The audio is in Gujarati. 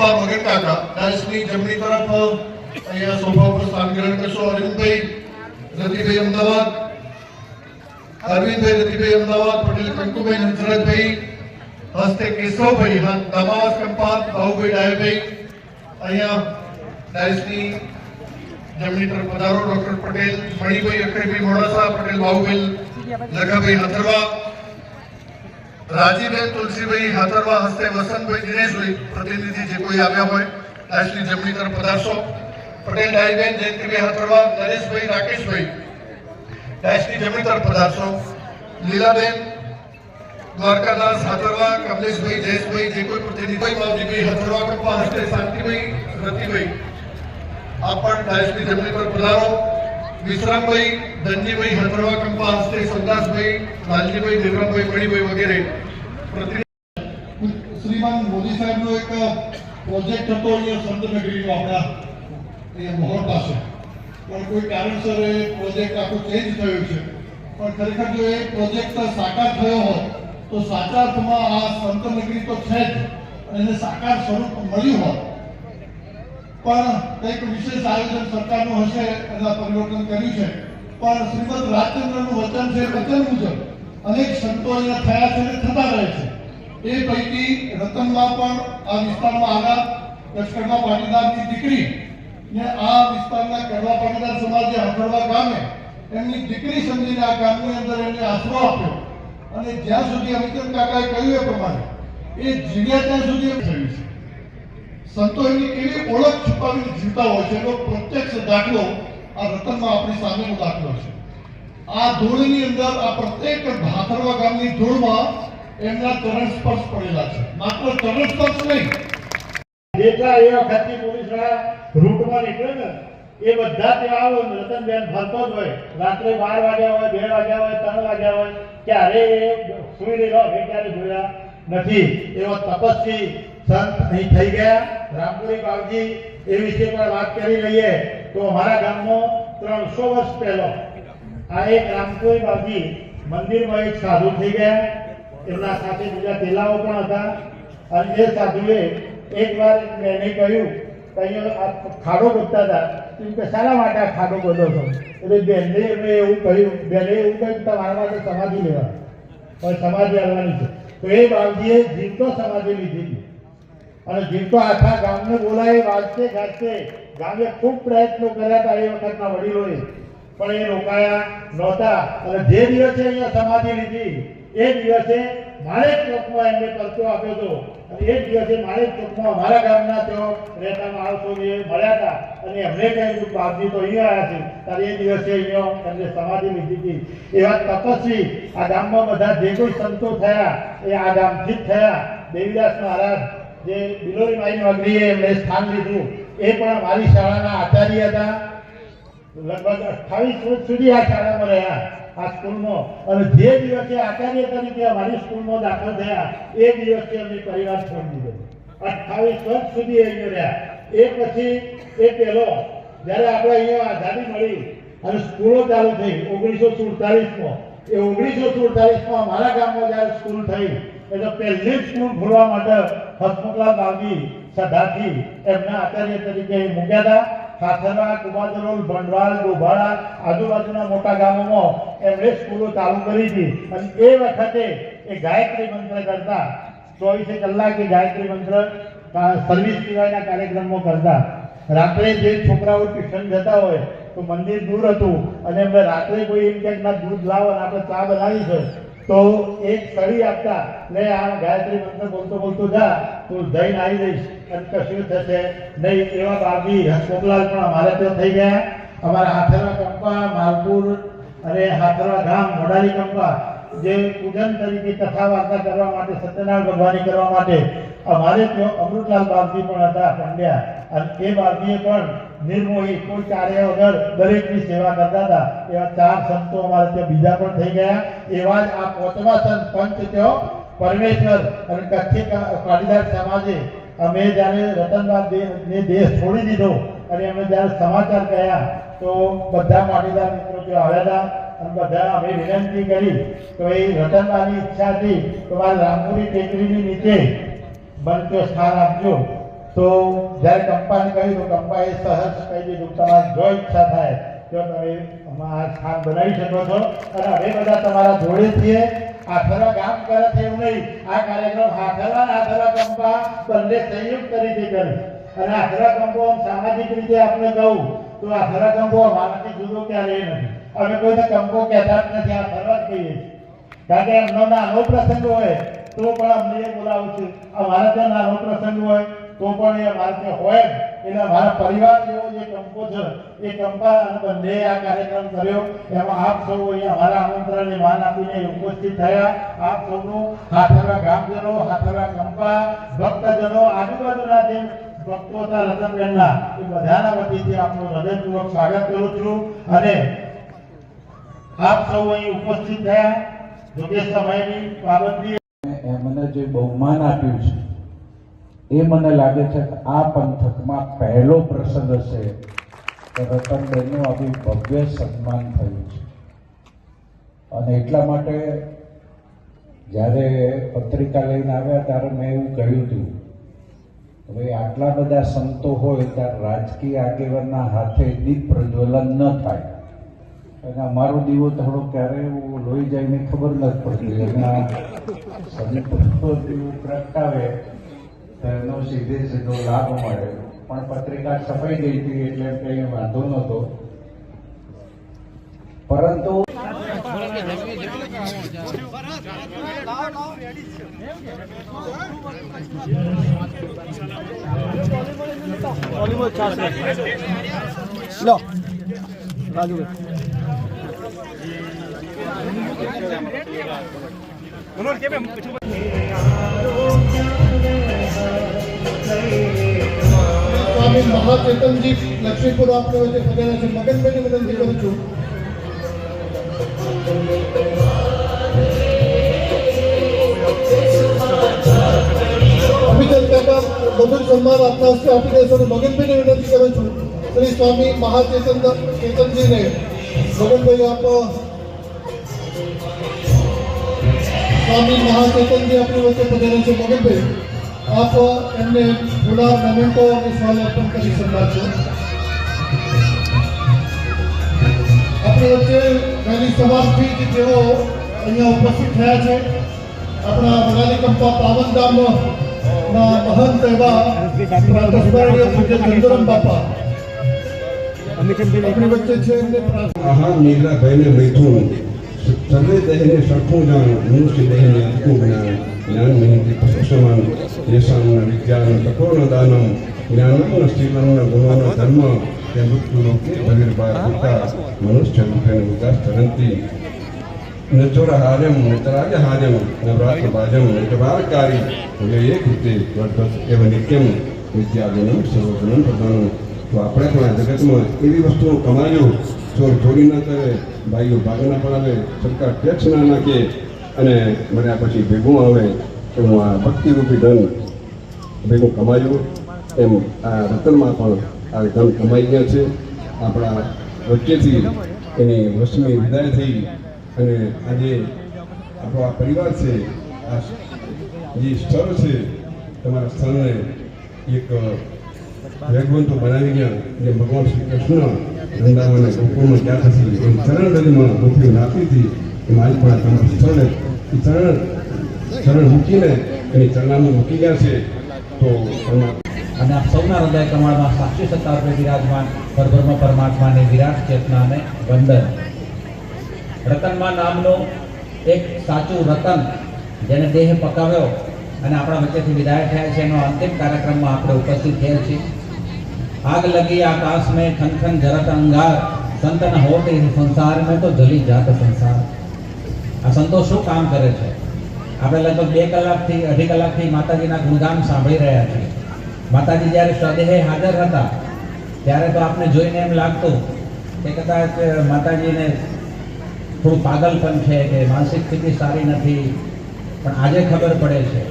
કુંભાર વગર કાકા. ડાયસની જમણી તરફ, અહીંયા સોફા ઉપર સ્થાન ગ્રહણ કરશો. અરવિંદભાઈ, રતિભાઈ અમદાવાદ. અરવિંદભાઈ, રતિભાઈ અમદાવાદ, પટેલ કંકુભાઈ નંસરાજભાઈ હસ્તે કેશવભાઈ, હા દમાવાસ કંપાત બાહુભાઈ, ડાયભાઈ. અહીંયા ડાયસની જમણી તરફ પધારો ડોક્ટર પટેલ, મણિભાઈ અખરીભાઈ મોડાસા, પટેલ બાહુભાઈ લગાભાઈ હાથરવા. રાજીબેન તુલસીભાઈ હાથરવા હસ્તે વસંતભાઈ દિનેશભાઈ પ્રતિનિધિ જે કોઈ આવ્યા હોય ડાયસની જમણી તરફ પધારશો. પટેલ, ડાયબેન, જયંતિભાઈ હાથરવા, નરેશભાઈ, રાકેશભાઈ. ડાયસની જમણી તરફ પધારશો. લીલાબેન, દ્વારકાદાસ, હાથરવા, કમલેશભાઈ, જયેશભાઈ, જે કોઈ પ્રતિનિધિ માવજીભાઈ હાથરવા કપ્પા હસ્તે શાંતિભાઈ રતિભાઈ આપ પણ રાષ્ટ્રીય જમણી પર પધારો. વિશ્રામભાઈ, ધનજીભાઈ હતરવા કંપા હસ્તે, સંદાસભાઈ, લાલજીભાઈ, દેવરામભાઈ, મણીભાઈ વગેરે. શ્રીમાન મોદી સાહેબનો એક પ્રોજેક્ટ હતો અહીંયા સંતનગરીનો આપણા, એ મોહર પાસે. પણ કોઈ કારણસર એ પ્રોજેક્ટ આખો ચેન્જ થયો છે. પણ ખરેખર જો એ પ્રોજેક્ટ સાકાર થયો હોત, તો સાચા અર્થમાં આ સંતનગરી તો છે જ એને સાકાર સ્વરૂપ મળ્યું હોત. પણ કંઈક વિશેષ આયોજન સરકારનું હશે, એના પરિવર્તન કર્યું છે. પણ શ્રીમદ રાજચંદ્રનું વચન છે વચન મુજબ અનેક સંતો અહીંયા થયા છે અને થતા રહે છે. એ પૈકી રતનમાં પણ આ વિસ્તારમાં આવ્યા. લશ્કરમાં પાટીદારની દીકરી ને આ વિસ્તારના કડવા પાટીદાર સમાજે હંભળવા ગામે એમની દીકરી સમજીને આ ગામની અંદર એમને આશરો આપ્યો. અને જ્યાં સુધી અમિતન કાકાએ કહ્યું એ પ્રમાણે, એ જીવ્યા ત્યાં સુધી એમ થયું છે. સંતો એમની કેવી ઓળખ છુપાવીને જીવતા હોય છે, એનો પ્રત્યક્ષ દાખલો આ રતનમાં આપણી સામેનો દાખલો છે. આ ધૂળની અંદર આ પ્રત્યેક ભાથરવા ગામની ધૂળમાં એમના ચરણ સ્પર્શ પડેલા છે. માત્ર ચરણ સ્પર્શ નહીં. જેટલા એવા ખાતી પોલીસવાળા રૂટમાં નીકળે ને, એ બધા ત્યાં આવો રતનબેન ફરતો જ હોય. રાત્રે બાર વાગ્યા હોય, બે વાગ્યા હોય, ત્રણ વાગ્યા હોય, ક્યારે એ સુઈ રહેલો મેં ક્યારે જોયા નથી. એવો તપસ્વી સંત અહીં થઈ ગયા. રામપુરી બાવજી એ વિશે પણ વાત કરી લઈએ તો અમારા ગામમાં ત્રણસો વર્ષ પહેલો આ એક રામકોઈ બાવજી મંદિરમાં એક સાધુ થઈ ગયા. એમના સાથે બીજા તેલાઓ પણ હતા. અને એ સાધુએ એક વાર મેને કહ્યું અહીંયા ખાડો ગોતતા હતા. એમ કે, શાના માટે આ ખાડો ગોતો છો? એટલે બેનને એમણે એવું કહ્યું, બેને એવું કહ્યું તમારા માટે સમાધિ લેવા. પણ સમાધિ આવવાની છે. તો એ બાવજીએ જીવતો સમાધિ લીધી અને જીવતો આખા ગામને બોલાય વાંચતે ગાજતે ગામે ખૂબ પ્રયત્નો કર્યા હતા એ વખતના વડીલોએ. પણ એ રોકાયા નહોતા. અને જે દિવસે અહીંયા સમાધિ લીધી, એ દિવસે મારે ચોકમાં એમને પરચો આપ્યો હતો. અને એ દિવસે મારે ચોકમાં અમારા ગામના તેઓ રહેતા માણસોને મળ્યા હતા. અને એમને કહ્યું બાપજી તો અહીંયા આવ્યા છે. ત્યારે એ દિવસે અહીંયા એમને સમાધિ લીધી હતી. એવા તપસ્વી. આ ગામમાં બધા જે કોઈ સંતો થયા, એ આ ગામથી જ થયા. દેવીદાસ મહારાજ જે બિલોરી માઈની અગ્નિએ એમણે સ્થાન લીધું. એ પણ મારી શાળાના આચાર્ય હતા. લગભગ અઠ્ઠાવીસ વર્ષ સુધી આ શાળામાં રહ્યા. આ સ્કૂલમાં અને જે દિવસે આચાર્ય તરીકે અમારી સ્કૂલમાં દાખલ થયા, એ દિવસે અમે પરિવાર છોડી દીધો. અઠ્ઠાવીસ વર્ષ સુધી અહીંયા રહ્યા. એ પછી, એ પહેલો, જ્યારે આપણે અહીંયા આઝાદી મળી અને સ્કૂલો ચાલુ થઈ, ઓગણીસો સુડતાલીસમાં. એ ઓગણીસો સુડતાલીસમાં અમારા ગામમાં જ્યારે સ્કૂલ થઈ, એટલે પહેલી સ્કૂલ ખોલવા માટે હસમુખલાલ બાવી સદાથી એમના આચાર્ય તરીકે મૂક્યા હતા. ખાથરા કુમાદરોલ ભંડવાલ, ડોભાળા, આજુબાજુના મોટા ગામોમાં એમણે સ્કૂલો ચાલુ કરી હતી. અને એ વખતે એ ગાયત્રી મંત્ર કરતા, ચોવીસે કલાકે ગાયત્રી મંત્ર સર્વિસ સિવાયના કાર્યક્રમો કરતા. રાત્રે જે છોકરાઓ ટ્યુશન જતા હોય, તો મંદિર દૂર હતું. અને એમને રાત્રે કોઈ એમ ક્યાંક ના દૂધ લાવો અને આપણે ચા બનાવી છે તો એક સળી આપતા, લે, આ ગાયત્રી મંત્ર બોલતો બોલતો જા, તું જઈને આવી જઈશ, અને કશું થશે નહીં. એવા બાબી હસમુખલાલ પણ અમારે ત્યાં થઈ ગયા. અમારા હાથેરા કંપા, માલપુર અને હાથરા ગામ, મોડાલી કંપા, જે પૂજન તરીકે કથા વાર્તા કરવા માટે, સત્યનારાયણ ભગવાનની કરવા માટે અમારે ત્યાં અમૃતલાલ બાગજી પણ હતા પંડ્યા અને એ બાગજીએ પણ નિર્મોહી કોઈ કાર્ય વગર દરેકની સેવા કરતા હતા. એવા ચાર સંતો અમારે ત્યાં બીજા પણ થઈ ગયા. એવા જ આ પાંચમા સંત પંચ ત્યાં પરમેશ્વર અને કચ્છી પાટીદાર સમાજે અમે જ્યારે રતનલાલ દે- ને દેશ છોડી દીધો અને અમે જ્યારે સમાચાર કહ્યા તો બધા પાટીદાર મિત્રો ત્યાં આવ્યા હતા અને બધા અમે વિનંતી કરી, તો એ રતનલાલની ઈચ્છા હતી તો મારે રામપુરી ટેકરીની નીચે બનતો સ્થાન આપજો. તો જ્યારે કંપાને કહ્યું, તો કંપાએ સહજ કહી દીધું, તમારી જો ઈચ્છા થાય, તો તમે આ સ્થાન બનાવી શકો છો. અને અમે બધા તમારા જોડે છીએ. આખરા કામ કરે છે એવું નહીં. આ કાર્યક્રમ આખરા અને આખરા કંપા બંને સંયુક્ત રીતે કરે. અને આખરા કંપો સામાજિક રીતે આપણે કહું, તો આખરા કંપો અમારાથી જુદો ક્યારેય નથી. અમે કોઈને કંપો કહેતા જ નથી, આ ફરવા જ કહીએ કારણ કે એમનો નાનો પ્રસંગ હોય તો પણ અમને એ બોલાવું છું. અમારા ત્યાં નાનો પ્રસંગ હોય, તો પણ એ અમારે ત્યાં હોય એટલે અમારા પરિવાર જેવો જે કંપો એ કંપા બંને આ કાર્યક્રમ કર્યો. એમાં આપ સૌ અહીંયા અમારા આમંત્રણને માન આપીને ઉપસ્થિત થયા. આપ સૌનું હાથરવા ગામજનો, હાથરવા કંપા ભક્તજનો, આજુબાજુના જે ભક્તો હતા, રતનબેનના, એ બધાના વતીથી આપનું હૃદયપૂર્વક સ્વાગત કરું છું. અને આપ સૌ અહીં ઉપસ્થિત થયા. જોકે સમયની પાબંદી મને જે બહુમાન આપ્યું છે, એ મને લાગે છે કે આ પંથકમાં પહેલો પ્રસંગ હશે કે રતનબેનનું આવી ભવ્ય સન્માન થયું છે. અને એટલા માટે જ્યારે પત્રિકા લઈને આવ્યા ત્યારે મેં એવું કહ્યું હતું, હવે આટલા બધા સંતો હોય ત્યારે રાજકીય આગેવાનના હાથે દીપ પ્રજ્વલન ન થાય. અને અમારો દીવો થોડો ક્યારે એવું લોહી જાય ને ખબર નથી પડતી. અને સંતો દીવો પ્રગટાવે તો એનો સીધે સીધો લાભ મળે. પણ પત્રિકા છપાઈ ગઈ હતી એટલે કંઈ વાંધો નહોતો. પરંતુ લો. રાજુ સ્વામી મહાચેતનજી લક્ષ્મીપુર આપને વચ્ચે પધાર્યા છે મગનભાઈને વિનંતી કરું છું અભિજન કાકા બબુલ સન્માન આપના હસ્તે આપી દેશો અને મગનભાઈને વિનંતી કરું છું શ્રી સ્વામી મહાચેતન ચેતનજીને મગનભાઈ આપ સ્વામી મહાચેતનજી આપણી વચ્ચે પધાર્યા છે મગનભાઈ આપ એમને ફુલાર મોમેન્ટો અને સ્વાલ અર્પણ કરી સન્માનશો આપણી વચ્ચે વહેલી સવારથી જ જેઓ અહીંયા ઉપસ્થિત થયા છે. આપણા વડાલી કંપા પાવનધામ ના મહંત એવા બાપા. આપણી વચ્ચે છે એમને પ્રાર્થના. ભયને મૈથુન. સર્વે દેહને સરખું જાણ મનુષ્ય દેહને અટકું જ્ઞાન જ્ઞાન મહિતી પશુ સમાન યશાન વિજ્ઞાન તપોન દાનમ જ્ઞાનમ શીલમ ગુણોન ધર્મ તે મૃત્યુ લોકે ભવિર્ભા ભૂતા મનુષ્ય રૂપેણ વિકાસ તરંતી નચોરહાર્યમ નચરાજહાર્યમ નવરાત્રભાજમ નચવારકારી એ કૃતે વર્ધત એવ નિત્યમ વિદ્યાગુણમ સર્વગુણમ પ્રધાનમ તો આપણે પણ આ જગતમાં એવી વસ્તુઓ કમાજો ચોર ચોરી ના કરે ભાઈઓ ભાગ ના પડાવે, સરકાર ટેક્સ ના નાખે અને મને પછી ભેગું આવે તો હું આ ભક્તિરૂપી ધન ભેગું કમાયું. એમ આ રતનમાં પણ આ ધન કમાઈ ગયા છે. આપણા વચ્ચેથી એની વસ્તુની વિદાય થઈ અને આજે આપણો આ પરિવાર છે, આ જે સ્થળ છે, તમારા સ્થળને એક વેગવંતો બનાવી ગયા, જે ભગવાન શ્રી કૃષ્ણ વૃંદાવન અને ગોકુળમાં ગયા પછી એ ચરણ રજમાં પૃથ્વી નાખી હતી એ મારી પણ તમારા સ્થળે એ ચરણ ચરણ મૂકીને એની મૂકી ગયા છે તો એમાં અને આપ સૌના હૃદય કમળમાં સાક્ષી સત્તા રૂપે વિરાજમાન પરબ્રહ્મ પરમાત્માની વિરાટ ચેતનાને વંદન રતનમાં નામનું એક સાચું રતન જેને દેહ પકાવ્યો અને આપણા વચ્ચેથી વિદાય થયા છે એનો અંતિમ કાર્યક્રમમાં આપણે ઉપસ્થિત થયા છીએ આગ લગી આકાશ में खन खन जरत अंगार संतन होत इस संसार में तो जली जात સંસાર આ સંતો શું કામ કરે છે આપણે લગભગ બે કલાકથી અઢી કલાકથી માતાજીના ગુણગાન સાંભળી રહ્યા છીએ માતાજી જ્યારે સ્વદેહે હાજર હતા ત્યારે તો આપને જોઈને એમ લાગતું કે કદાચ માતાજીને થોડું પાગલપન છે કે માનસિક સ્થિતિ સારી નથી પણ આજે ખબર પડે છે